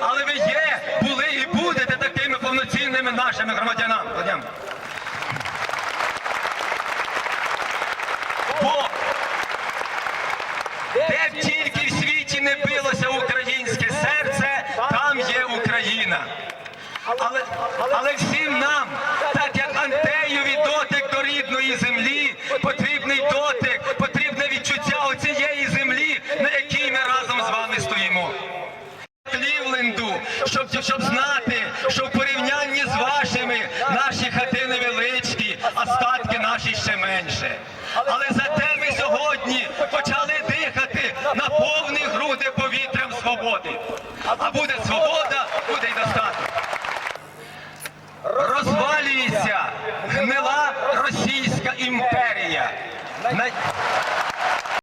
але ви є, були і будете такими повноцінними нашими громадянами. Бо де б тільки в світі не билося українське серце, там є Україна. Але, але всім нам, так як Антеєві дотик до рідної землі, потрібно. хочу, щоб знати, що в порівнянні з вашими наші хати невеличкі, а статки наші ще менше. Але зате ми сьогодні почали дихати на повні груди повітрям свободи. А буде свобода, буде й достаток. Розвалюється гнила Російська імперія.